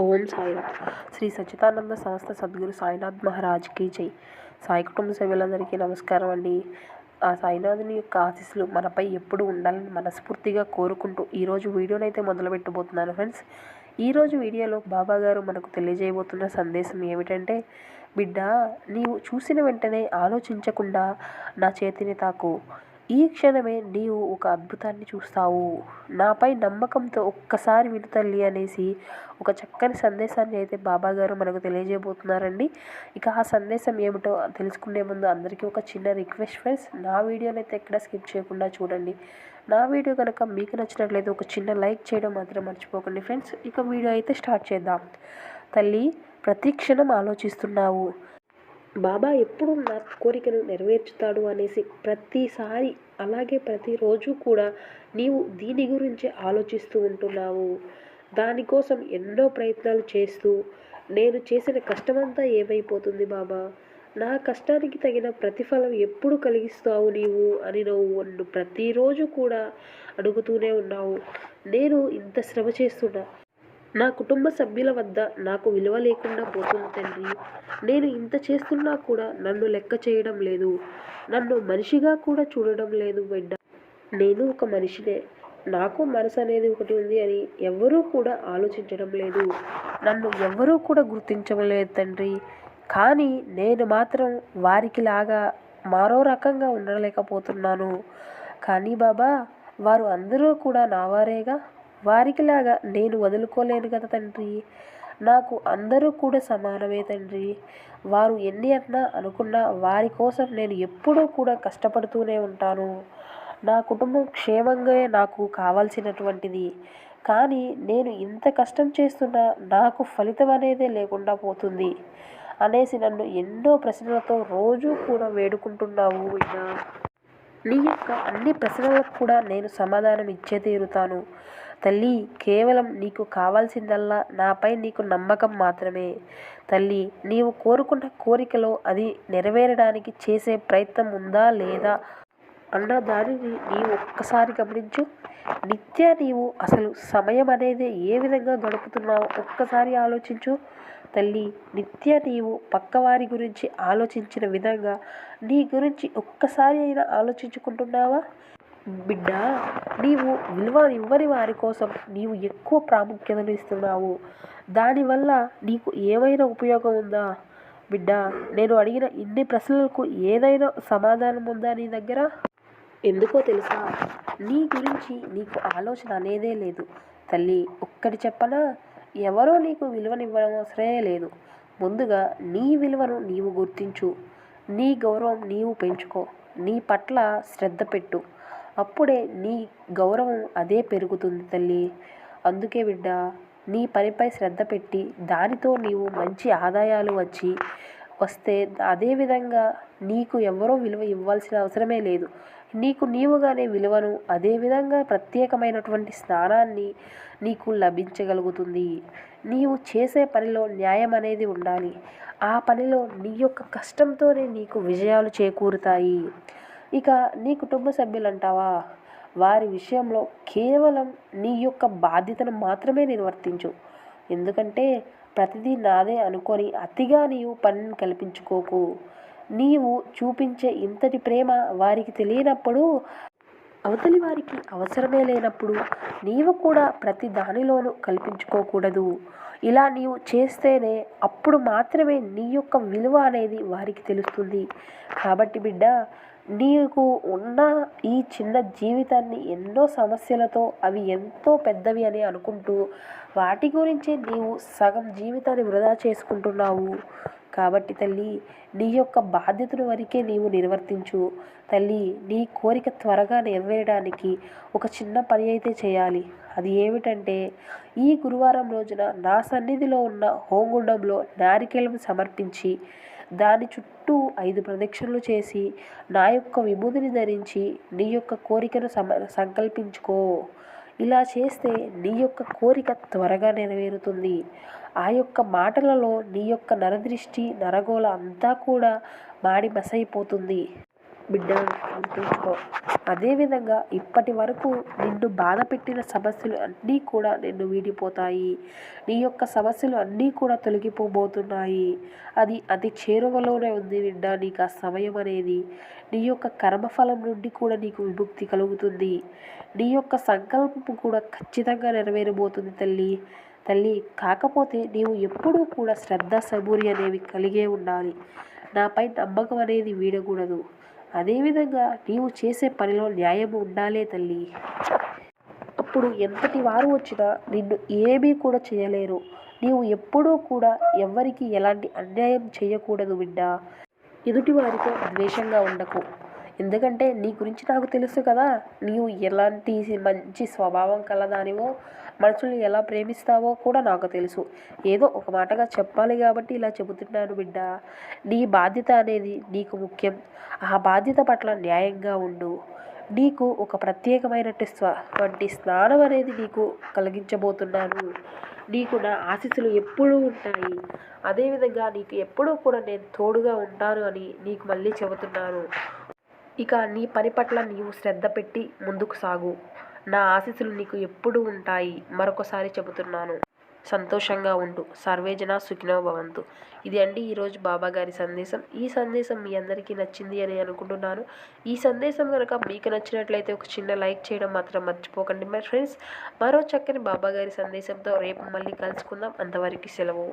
ఓం సాయినాథ్ శ్రీ సచ్చిదానంద సంస్థ సద్గురు సాయినాథ్ మహారాజ్కి జై. సాయి కుటుంబ సభ్యులందరికీ నమస్కారం అండి. ఆ సాయినాథుని యొక్క ఆశీస్సులు మనపై ఎప్పుడు ఉండాలని మనస్ఫూర్తిగా కోరుకుంటూ ఈరోజు వీడియోని అయితే మొదలుపెట్టబోతున్నాను ఫ్రెండ్స్. ఈరోజు వీడియోలో బాబా గారు మనకు తెలియజేయబోతున్న సందేశం ఏమిటంటే బిడ్డ నీవు చూసిన వెంటనే ఆలోచించకుండా నా చేతిని తాకు. ఈ క్షణమే నీవు ఒక అద్భుతాన్ని చూస్తావు. నాపై నమ్మకంతో ఒక్కసారి విను తల్లి అనేసి ఒక చక్కని సందేశాన్ని అయితే బాబా గారు మనకు తెలియజేయబోతున్నారండి. ఇక ఆ సందేశం ఏమిటో తెలుసుకునే ముందు అందరికీ ఒక చిన్న రిక్వెస్ట్ ఫ్రెండ్స్ నా వీడియోని అయితే ఎక్కడ స్కిప్ చేయకుండా చూడండి. నా వీడియో కనుక మీకు నచ్చినట్లయితే ఒక చిన్న లైక్ చేయడం మాత్రం మర్చిపోకండి ఫ్రెండ్స్. ఇక వీడియో అయితే స్టార్ట్ చేద్దాం. తల్లి ప్రతి క్షణం ఆలోచిస్తున్నావు. బాబా ఎప్పుడు నా కోరికను నెరవేర్చుతాడు అనేసి ప్రతిసారి అలాగే ప్రతిరోజు కూడా నీవు దీని గురించి ఆలోచిస్తూ ఉంటున్నావు. దానికోసం ఎన్నో ప్రయత్నాలు చేస్తూ నేను చేసిన కష్టమంతా ఏమైపోతుంది బాబా? నా కష్టానికి తగిన ప్రతిఫలం ఎప్పుడు కలిగిస్తావు నీవు అని నువ్వు ప్రతిరోజు కూడా అడుగుతూనే ఉన్నావు. నేను ఇంత శ్రమ చేస్తున్నా. నా కుటుంబ సభ్యుల వద్ద నాకు విలువ లేకుండా పోతుంది తండ్రి. నేను ఇంత చేస్తున్నా కూడా నన్ను లెక్క చేయడం లేదు. నన్ను మనిషిగా కూడా చూడడం లేదు బిడ్డ. నేను ఒక మనిషినే. నాకు మనసు అనేది ఒకటి ఉంది అని ఎవరూ కూడా ఆలోచించడం లేదు. నన్ను ఎవరూ కూడా గుర్తించలేదు తండ్రి. కానీ నేను మాత్రం వారికి లాగా మరో రకంగా ఉండలేకపోతున్నాను. కానీ బాబా వారు అందరూ కూడా నావారేగా వారికిలాగా నేను వదులుకోలేను కదా తండ్రి. నాకు అందరూ కూడా సమానమే తండ్రి. వారు ఎన్ని అన్నా అనుకున్నా వారి కోసం నేను ఎప్పుడూ కూడా కష్టపడుతూనే ఉంటాను. నా కుటుంబం క్షేమంగా నాకు కావాల్సినటువంటిది. కానీ నేను ఇంత కష్టం చేస్తున్నా నాకు ఫలితం అనేదే లేకుండా పోతుంది అనేసి నన్ను ఎన్నో ప్రశ్నలతో రోజూ కూడా వేడుకుంటున్నావు నీ యొక్క అన్ని ప్రశ్నలకు కూడా నేను సమాధానం ఇచ్చే తీరుతాను. తల్లి కేవలం నీకు కావాల్సిందల్లా నాపై నీకు నమ్మకం మాత్రమే. తల్లి నీవు కోరుకున్న కోరికలో అది నెరవేరడానికి చేసే ప్రయత్నం ఉందా లేదా అన్న దానిని నీవు ఒక్కసారి గమనించు. నిత్య నీవు అసలు సమయం అనేది ఏ విధంగా గడుపుతున్నావు ఒక్కసారి ఆలోచించు. తల్లి నిత్య నీవు పక్కవారి గురించి ఆలోచించిన విధంగా నీ గురించి ఒక్కసారి అయినా ఆలోచించుకుంటున్నావా? బిడ్డ నీవు విలువ ఇవ్వని వారి కోసం నీవు ఎక్కువ ప్రాముఖ్యతను ఇస్తున్నావు. దానివల్ల నీకు ఏమైనా ఉపయోగం ఉందా? బిడ్డ నేను అడిగిన ఇన్ని ప్రశ్నలకు ఏదైనా సమాధానం ఉందా నీ దగ్గర? ఎందుకో తెలుసా? నీ గురించి నీకు ఆలోచన అనేదే లేదు. తల్లి ఒక్కటి చెప్పనా? ఎవరో నీకు విలువనివ్వడం అవసరమే లేదు. ముందుగా నీ విలువను నీవు గుర్తించు. నీ గౌరవం నీవు పెంచుకో. నీ పట్ల శ్రద్ధ పెట్టు. అప్పుడే నీ గౌరవం అదే పెరుగుతుంది తల్లి. అందుకే బిడ్డ నీ పనిపై శ్రద్ధ పెట్టి దానితో నీవు మంచి ఆదాయాలు వచ్చి వస్తే అదేవిధంగా నీకు ఎవరో విలువ ఇవ్వాల్సిన అవసరమే లేదు. నీకు నీవుగానే విలువను అదేవిధంగా ప్రత్యేకమైనటువంటి స్థానాన్ని నీకు లభించగలుగుతుంది. నీవు చేసే పనిలో న్యాయం అనేది ఉండాలి. ఆ పనిలో నీ యొక్క కష్టంతోనే నీకు విజయాలు చేకూరుతాయి. ఇక నీ కుటుంబ సభ్యులు అంటావా వారి విషయంలో కేవలం నీ యొక్క బాధ్యతను మాత్రమే నిర్వర్తించు ఎందుకంటే ప్రతిదీ నాదే అనుకొని అతిగా నీవు పనిని కల్పించుకోకు. నీవు చూపించే ఇంతటి ప్రేమ వారికి తెలియనప్పుడు అవతలి వారికి అవసరమే లేనప్పుడు నీవు కూడా ప్రతి దానిలోనూ కల్పించుకోకూడదు. ఇలా నీవు చేస్తేనే అప్పుడు మాత్రమే నీ యొక్క విలువ అనేది వారికి తెలుస్తుంది. కాబట్టి బిడ్డ నీకు ఉన్న ఈ చిన్న జీవితాన్ని ఎన్నో సమస్యలతో అవి ఎంతో పెద్దవి అని అనుకుంటూ వాటి గురించే నీవు సగం జీవితాన్ని వృధా చేసుకుంటున్నావు. కాబట్టి తల్లి నీ యొక్క బాధ్యతను వరకే నీవు నిర్వర్తించు. తల్లి నీ కోరిక త్వరగా నెరవేరడానికి ఒక చిన్న పని అయితే చేయాలి. అది ఏమిటంటే ఈ గురువారం రోజున నా సన్నిధిలో ఉన్న హోంగుండంలో నారికేళం సమర్పించి దాని చుట్టూ ఐదు ప్రదక్షిణలు చేసి నా యొక్క విభూతిని ధరించి నీ యొక్క కోరికను సమ సంకల్పించుకో. ఇలా చేస్తే నీ యొక్క కోరిక త్వరగా నెరవేరుతుంది. ఆ యొక్క మాటలలో నీ యొక్క నరదృష్టి నరగోళ అంతా కూడా మాడి మసైపోతుంది. బిడ్డ గుర్తుంచుకో అదేవిధంగా ఇప్పటి వరకు నిన్ను బాధ పెట్టిన సమస్యలు అన్నీ కూడా నిన్ను వీడిపోతాయి. నీ యొక్క సమస్యలు అన్నీ కూడా తొలగిపోబోతున్నాయి. అది అతి చేరువలోనే ఉంది బిడ్డ నీకు ఆ సమయం అనేది. నీ యొక్క కర్మఫలం నుండి కూడా నీకు విముక్తి కలుగుతుంది. నీ యొక్క సంకల్పం కూడా ఖచ్చితంగా నెరవేరబోతుంది తల్లి. తల్లి కాకపోతే నీవు ఎప్పుడూ కూడా శ్రద్ధ సబూరి అనేవి కలిగే ఉండాలి. నాపై నమ్మకం అనేది వీడకూడదు. అదేవిధంగా నీవు చేసే పనిలో న్యాయం ఉండాలే తల్లి. అప్పుడు ఎంతటి వారు వచ్చినా నిన్ను ఏమీ కూడా చేయలేరు. నీవు ఎప్పుడూ కూడా ఎవ్వరికి ఎలాంటి అన్యాయం చేయకూడదు బిడ్డా. ఎదుటి వారితో ద్వేషంగా ఉండకు. ఎందుకంటే నీ గురించి నాకు తెలుసు కదా నీవు ఎలాంటి మంచి స్వభావం కలదానివో మనుషుల్ని ఎలా ప్రేమిస్తావో కూడా నాకు తెలుసు. ఏదో ఒక మాటగా చెప్పాలి కాబట్టి ఇలా చెబుతున్నాను బిడ్డ. నీ బాధ్యత అనేది నీకు ముఖ్యం. ఆ బాధ్యత పట్ల న్యాయంగా ఉండు. నీకు ఒక ప్రత్యేకమైనట్టు స్వ వంటి స్నానం అనేది నీకు కలిగించబోతున్నాను. నీకు నా ఆశీస్సులు ఎప్పుడూ ఉంటాయి. అదేవిధంగా నీకు ఎప్పుడూ కూడా నేను తోడుగా ఉంటాను అని నీకు మళ్ళీ చెబుతున్నాను. ఇక నీ పని పట్ల నీవు శ్రద్ధ పెట్టి ముందుకు సాగు. నా ఆశీస్సులు నీకు ఎప్పుడూ ఉంటాయి. మరొకసారి చెబుతున్నాను. సంతోషంగా ఉండు. సర్వేజన సుఖినో భవంతు. ఇది అండి ఈరోజు బాబా గారి సందేశం. ఈ సందేశం మీ అందరికీ నచ్చింది అని అనుకుంటున్నాను. ఈ సందేశం కనుక మీకు నచ్చినట్లయితే ఒక చిన్న లైక్ చేయడం మాత్రం మర్చిపోకండి. మై ఫ్రెండ్స్ మరో చక్కని బాబా గారి సందేశంతో రేపు మళ్ళీ కలుసుకుందాం. అంతవరకు సెలవు.